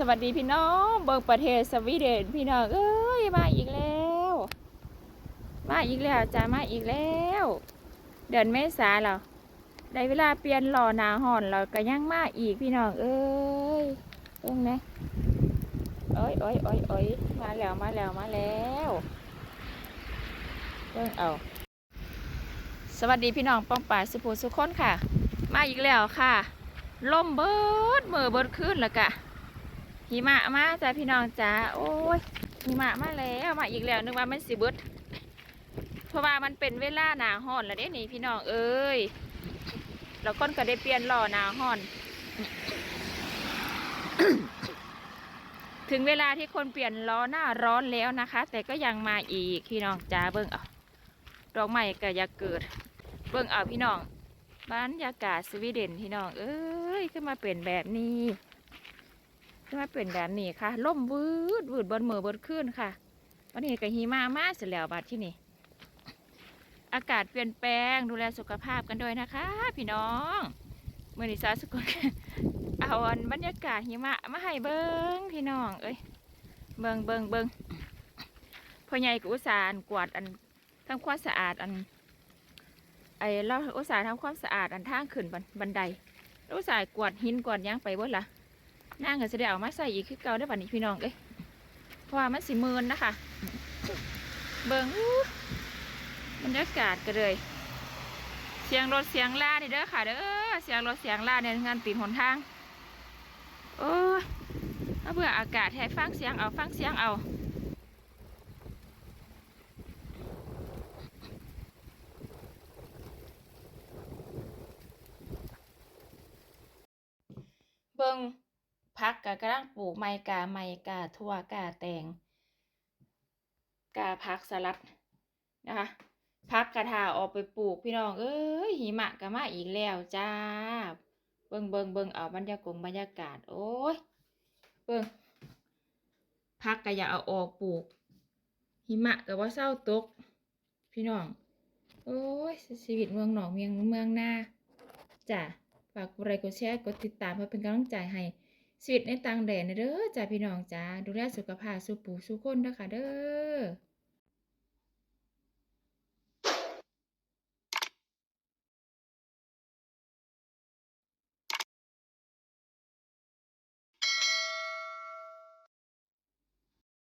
สวัสดีพี่น้องเบิงประเทศสวีเดนพี่น้องเอ้ยมาอีกแล้ว มาอีกแล้วจ้ามาอีกแล้ว เดือนเมษาแล้วได้เวลาเปลี่ยนหล่อนาห่อนเราก็ยังมาอีกพี่น้องเอ้ยเบิ่งนะเอ้ยเอ้ยเอ้ยเอ้ยมาแล้วมาแล้วมาแล้วเบิ่งเอาสวัสดีพี่น้องป้องป่ายสุภูสุคนค่ะ มาอีกแล้วค่ะลมเบิดมือเบิดขึ้นแล้วกะ หิมะมาจ้าพี่น้องจ้าโอ้ยหิมะมาแล้วมาอีกแล้วนึกว่ามันสิเบิดเพราะว่ามันเป็นเวลาหนาห้อนแล้วเด้นี่พี่น้องเอ้ยแล้วก้นก็ได้เปลี่ยนหล่อหนาห้อน ถึงเวลาที่คนเปลี่ยนล้อหน้าร้อนแล้วนะคะ แต่ก็ยังมาอีกพี่น้องจ้าเบิ่งเอาดอกไม้ก็อยากเกิด เบิ่งเอาพี่น้องบรรยากาศสวีเดนพี่น้องเอ้ยขึ้นมาเป็นแบบนี้ ขึ้นมาเป็นแบบนี้ค่ะล่มวืดวืดบนมือบนขึ้นค่ะ วันนี้ก็หิมะมาเสร็จแล้วบัดที่นี่อากาศเปลี่ยนแปลงดูแลสุขภาพกันด้วยนะคะ พี่น้องเมื่อนี้สาสกุลเอาอันบรรยากาศหิมะมาให้เบิ้งพี่น้องเอ้ยเบิ้งเบิ้งเบิ้งพ่อใหญ่ก็อุตสาหกวาดอันทำความสะอาดอันไอ้เราอุตส่าห์ทำความสะอาดอันทางขึ้นบันไดอุตส่าห์กวาดหินกวาดยังไปเบิดละ นั่งก็จะได้เอามาใส่อีกคือเก่าได้บัดนี้พี่น้องเอ้ยเพราะว่ามันสิมืนนะคะ เบิ่งอู้บรรยากาศก็เลย เสียงรถเสียงลานี่เด้อค่ะเด้อเสียงรถเสียงลาเนี่ยงานตีนหนทาง โอ้ยเอาเบื่ออากาศให้ฟังเสียงเอาฟังเสียงเอา เบิงพั กกะกระลังปลูกไม้กาไม้กาทั่วกาแตงกาพักสลัดนะคะพักกระถาออกไปปลูกพี่น้อง เอ้ยหิมะก็มาอีกแล้วจ้า เบิงเบิงเบิงเอาบรรยากาศบรรยากาศ โอ้ยเบิงพักก็อย่าเอาออกปลูก หิมะก็ว่าเศร้าตก พี่น้อง โอ้ยชีวิตเมืองหนองเมืองเมืองหน้าจ้ะฝากกดไลค์กดแชร์กดติดตามเพื่อเป็นกำลังใจให้ ชีวิตในต่างแดนเด้อจ้าพี่น้องจ้าดูแลสุขภาพสุปูสุคนเด้อค่ะเด้อ